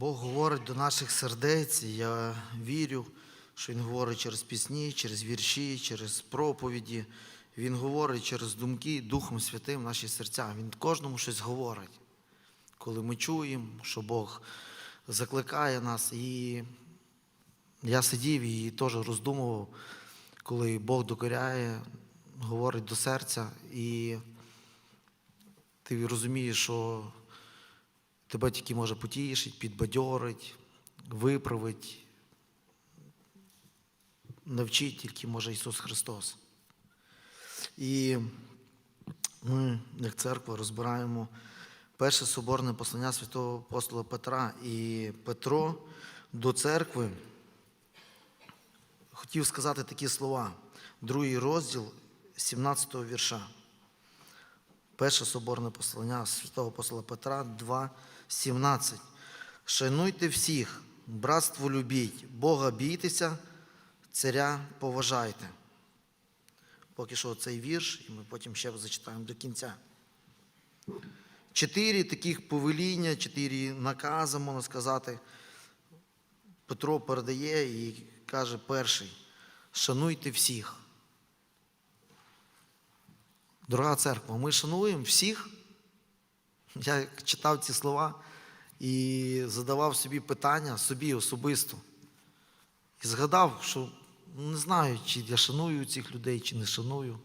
Бог говорить до наших сердець, я вірю, що Він говорить через пісні, через вірші, через проповіді. Він говорить через думки Духом Святим в наші серця. Він кожному щось говорить. Коли ми чуємо, що Бог закликає нас. І я сидів і теж роздумував, коли Бог докоряє, говорить до серця, і ти розумієш, що тебе тільки може потішить, підбадьорить, виправить, навчить тільки може Ісус Христос. І ми, як церква, розбираємо перше соборне послання святого апостола Петра і Петро до церкви. Хотів сказати такі слова, другий розділ 17 го вірша. Перше соборне послання святого апостола Петра 2, 17. Шануйте всіх, братство любіть, Бога бійтеся, царя поважайте. Поки що цей вірш, і ми потім ще зачитаємо до кінця. Чотири таких повеління, чотири накази, можна сказати. Петро передає і каже перший: шануйте всіх. Дорога церква, ми шануємо всіх. Я читав ці слова і задавав собі питання собі особисто. І згадав, що не знаю, чи я шаную цих людей, чи не шаную.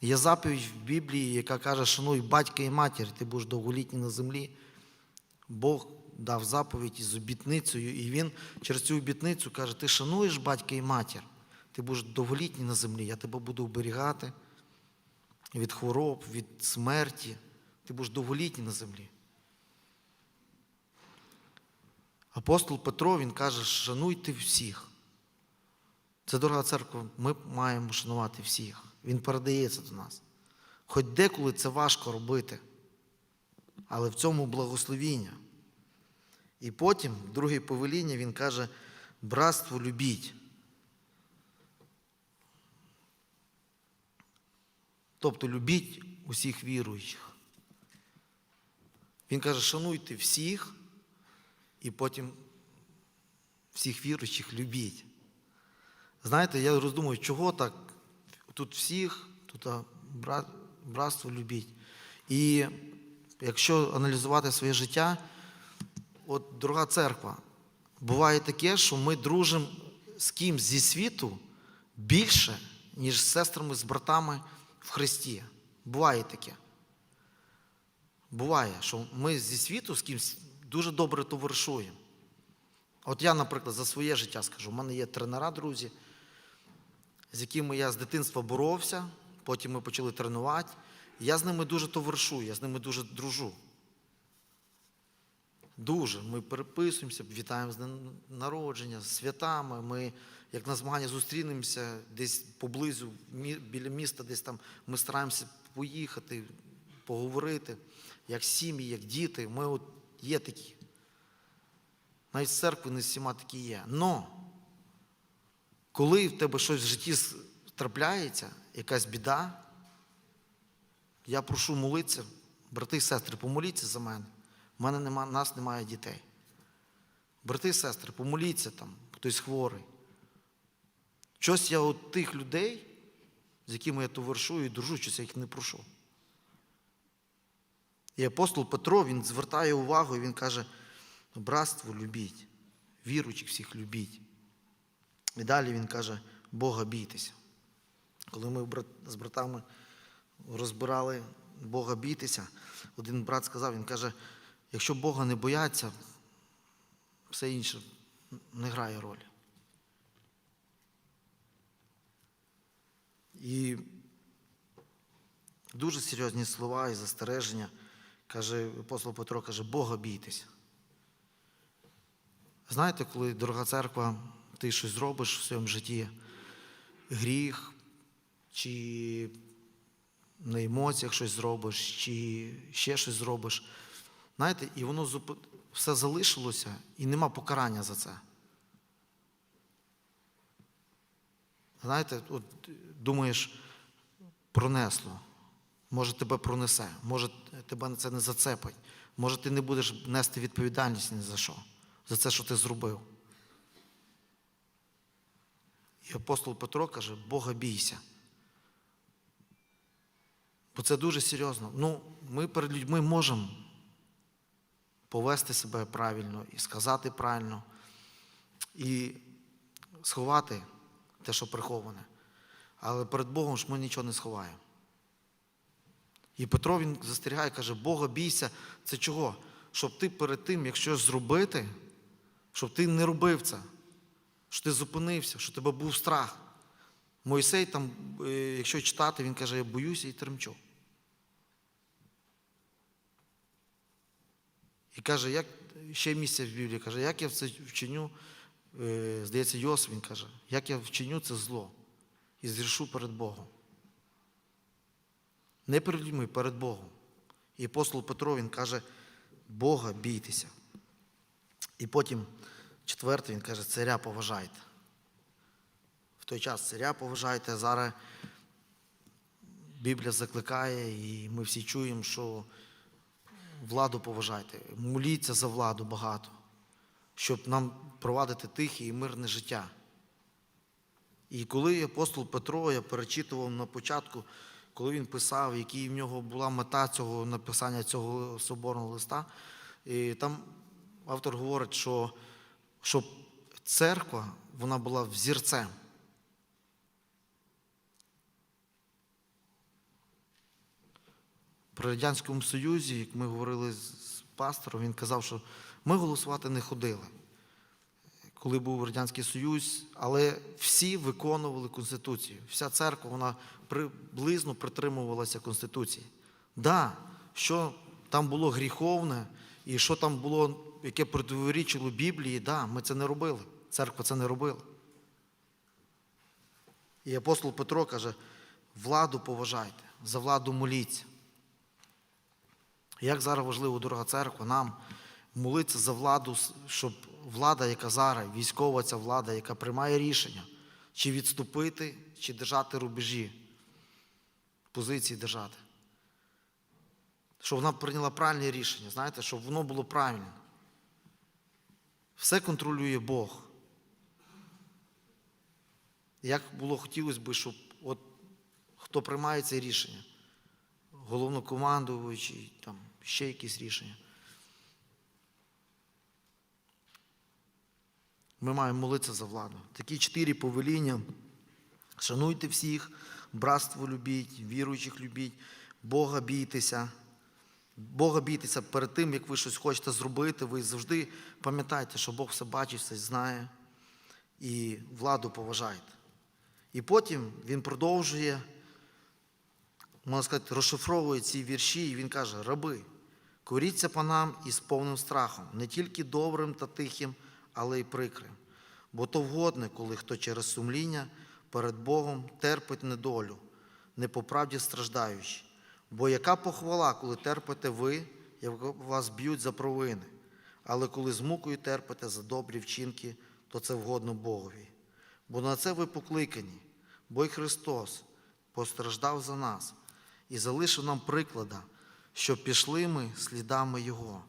Є заповідь в Біблії, яка каже, шануй батька і матір, ти будеш довголітній на землі. Бог дав заповідь із обітницею, і він через цю обітницю каже: ти шануєш батька і матір, ти будеш довголітній на землі, я тебе буду оберігати від хвороб, від смерті. Ти будеш довголітній на землі. Апостол Петро він каже, шануйте всіх. Це дорога церква, ми маємо шанувати всіх. Він передається до нас. Хоч деколи це важко робити, але в цьому благословіння. І потім, друге повеління, він каже, братство любіть. Тобто любіть усіх віруючих. Він каже, шануйте всіх, і потім всіх віруючих любіть. Знаєте, я роздумую, чого так? Тут всіх, тут братство любіть. І якщо аналізувати своє життя, от дорога церква, буває таке, що ми дружимо з кимсь зі світу більше, ніж з сестрами, з братами в Христі. Буває таке. Буває, що ми зі світу з кимось дуже добре товаришуємо. От я, наприклад, за своє життя скажу, у мене є тренера, друзі, з якими я з дитинства боровся, потім ми почали тренувати. Я з ними дуже товаришую, я з ними дуже дружу. Дуже. Ми переписуємося, вітаємо з днем народження, з святами. Ми, як на змагання, зустрінемося десь поблизу, біля міста, десь там ми стараємося поїхати, поговорити, як сім'ї, як діти. Ми от є такі. Навіть церкви не всіма такі є. Но коли в тебе щось в житті трапляється, якась біда, я прошу молитися, брати і сестри, помоліться за мене. У мене нема, нас немає дітей. Брати і сестри, помоліться там, хтось хворий. Щось я от тих людей, з якими я товаришую і дружу, щось я їх не прошу. І апостол Петро він звертає увагу і він каже: братство любіть, віруючих всіх любіть. І далі він каже, Бога бійтеся. Коли ми з братами розбирали Бога бійтеся, один брат сказав, він каже, якщо Бога не бояться, все інше не грає ролі. І дуже серйозні слова і застереження. Каже, апостол Петро каже, Бога бійтеся. Знаєте, коли, дорога церква, ти щось зробиш в своєму житті, гріх, чи на емоціях щось зробиш, чи ще щось зробиш, знаєте, і воно все залишилося, і нема покарання за це. Знаєте, от думаєш, пронесло, може тебе пронесе, може тебе це не зацепить, Може, ти не будеш нести відповідальність ні за що, за це, що ти зробив. І апостол Петро каже, Бога бійся. Бо це дуже серйозно. Ну, ми перед людьми можемо повести себе правильно і сказати правильно, і сховати те, що приховане. Але перед Богом ж ми нічого не сховаємо. І Петро він застерігає, каже, Бога бійся, це чого? Щоб ти перед тим, якщо зробити, щоб ти не робив це, що ти зупинився, що тебе був страх. Мойсей там, е, якщо читати, він каже, я боюся і тремчу. І каже, як ще місце в Біблії каже, як я це вчиню, е, здається, Йосиф, він каже, як я вчиню це зло і зрішу перед Богом. Не перед людьми, перед Богом. І апостол Петро він каже, Бога бійтеся. І потім, четвертий, він каже, царя поважайте. В той час царя поважайте, зараз Біблія закликає, і ми всі чуємо, що владу поважайте. Моліться за владу багато, щоб нам провадити тихе і мирне життя. І коли апостол Петро, я перечитував на початку, коли він писав, які в нього була мета цього написання цього соборного листа, і там автор говорить, що щоб церква вона була взірцем. При Радянському Союзі, як ми говорили з пастором, він казав, що ми голосувати не ходили, коли був Радянський Союз, але всі виконували Конституцію. Вся церква вона приблизно притримувалася Конституції. Да, що там було гріховне і що там було, яке противорічило Біблії, да, ми це не робили. Церква це не робила. І апостол Петро каже: владу поважайте, за владу моліться. Як зараз важливо, дорога церква, нам молитися за владу, щоб влада, яка зараз, військова ця влада, яка приймає рішення, чи відступити, чи держати рубежі, позиції держати. Щоб вона прийняла правильне рішення, знаєте, щоб воно було правильне. Все контролює Бог. Як було хотілося б, щоб от хто приймає це рішення, головнокомандуючий, там ще якісь рішення. Ми маємо молитися за владу. Такі чотири повеління. Шануйте всіх, братство любіть, віруючих любіть, Бога бійтеся. Бога бійтеся перед тим, як ви щось хочете зробити, ви завжди пам'ятайте, що Бог все бачить, все знає і владу поважайте. І потім він продовжує, можна сказати, розшифровує ці вірші, і він каже: раби, коріться по нам із повним страхом, не тільки добрим та тихим, але й прикрим. Бо то вгодне, коли хто через сумління перед Богом терпить недолю, не по правді страждаючи. Бо яка похвала, коли терпите ви, як вас б'ють за провини, але коли з мукою терпите за добрі вчинки, то це вгодно Богові. Бо на це ви покликані, бо й Христос постраждав за нас і залишив нам приклада, щоб пішли ми слідами Його.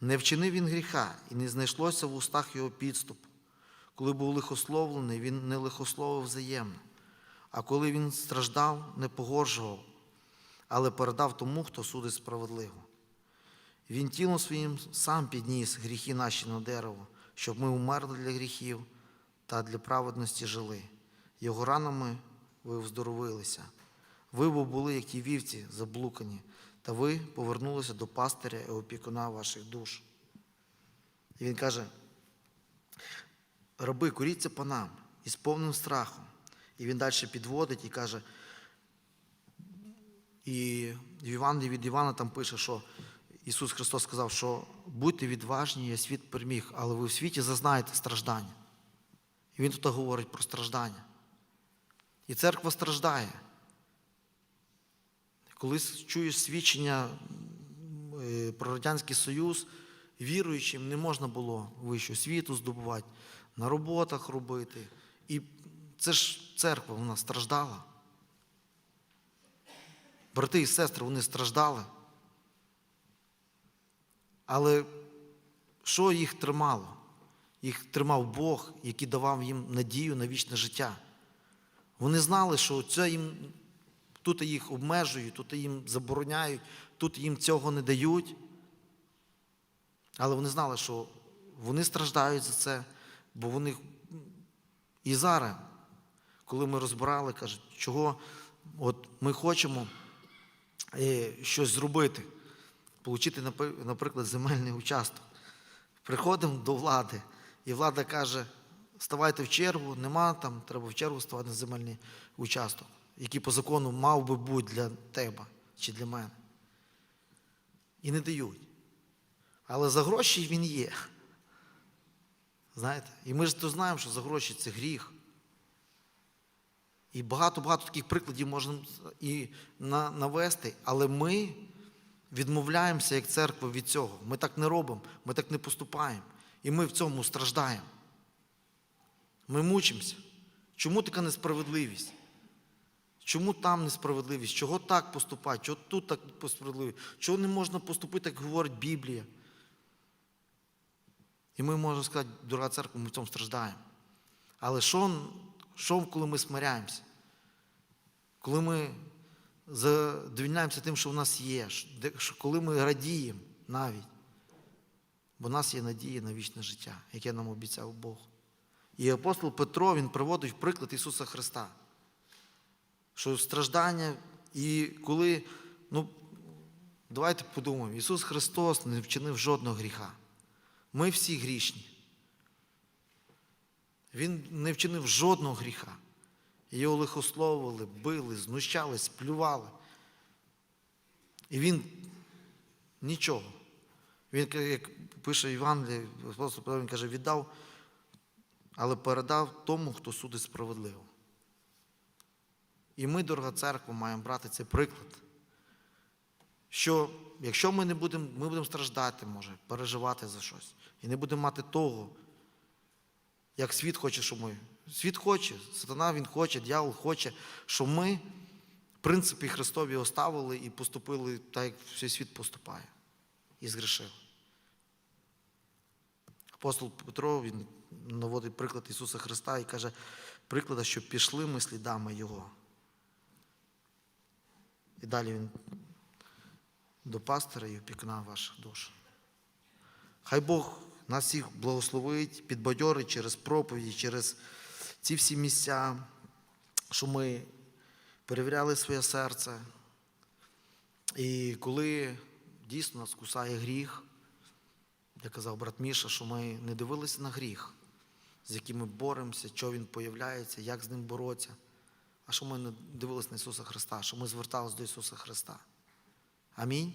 Не вчинив він гріха, і не знайшлося в устах його підступу. Коли був лихословлений, він не лихословив взаємно, а коли він страждав, не погоржував, але передав тому, хто судить справедливо. Він тілом своїм сам підніс гріхи наші на дерево, щоб ми умерли для гріхів та для праведності жили. Його ранами ви вздоровилися. Ви бо були, як ті вівці, заблукані, та ви повернулися до пастиря і опікуна ваших душ. І він каже: раби, коріться по нам із повним страхом. І він далі підводить і каже, і в Івані від Івана там пише, що Ісус Христос сказав, що будьте відважні, я світ переміг, але ви в світі зазнаєте страждання. І він тут говорить про страждання. І церква страждає. Коли чуєш свідчення е, про Радянський Союз, віруючим не можна було вищу світу здобувати, на роботах робити. І це ж церква, вона страждала. Брати і сестри, вони страждали. Але що їх тримало? Їх тримав Бог, який давав їм надію на вічне життя. Вони знали, що це їм тут їх обмежують, тут їм забороняють, тут їм цього не дають. Але вони знали, що вони страждають за це, бо вони і зараз, коли ми розбирали, кажуть, чого от ми хочемо е, щось зробити, отримати, наприклад, земельний участок. Приходимо до влади, і влада каже, ставайте в чергу, нема там, треба в чергу ставати на земельний участок, який по закону мав би бути для тебе чи для мене. І не дають. Але за гроші він є. Знаєте? І ми ж то знаємо, що за гроші це гріх. І багато-багато таких прикладів можна і навести, але ми відмовляємося як церква від цього. Ми так не робимо, ми так не поступаємо. І ми в цьому страждаємо. Ми мучимося. Чому така несправедливість? Чому там несправедливість? Чого так поступати? Чого тут так справедливість? Чого не можна поступити, як говорить Біблія? І ми можемо сказати, дорога церква, ми в цьому страждаємо. Але що, що коли ми смиряємося? Коли ми задовільняємося тим, що в нас є, коли ми радіємо навіть, бо в нас є надія на вічне життя, яке нам обіцяв Бог. І апостол Петро він приводить приклад Ісуса Христа. Що страждання, і коли, ну, давайте подумаємо, Ісус Христос не вчинив жодного гріха. Ми всі грішні. Він не вчинив жодного гріха. Його лихословили, били, знущались, плювали. І він нічого. Він, як пише Євангеліє, апостол він каже, віддав, але передав тому, хто судить справедливо. І ми, дорога церква, маємо брати цей приклад. Що якщо ми не будемо, ми будемо страждати, може, переживати за щось. І не будемо мати того, як світ хоче, що ми. Світ хоче, сатана він хоче, дьявол хоче, що ми, принципі, Христові оставили і поступили так, як цей світ поступає. І згрішили. Апостол Петро він наводить приклад Ісуса Христа і каже, приклада, що пішли ми слідами Його. І далі він до пастора і опікуна ваших душ. Хай Бог нас всіх благословить, підбадьорить через проповіді, через ці всі місця, що ми перевіряли своє серце. І коли дійсно нас кусає гріх, як казав брат Міша, що ми не дивилися на гріх, з яким ми боремося, що він появляється, як з ним боротися, а що ми не дивилися на Ісуса Христа, що ми зверталися до Ісуса Христа. Амінь.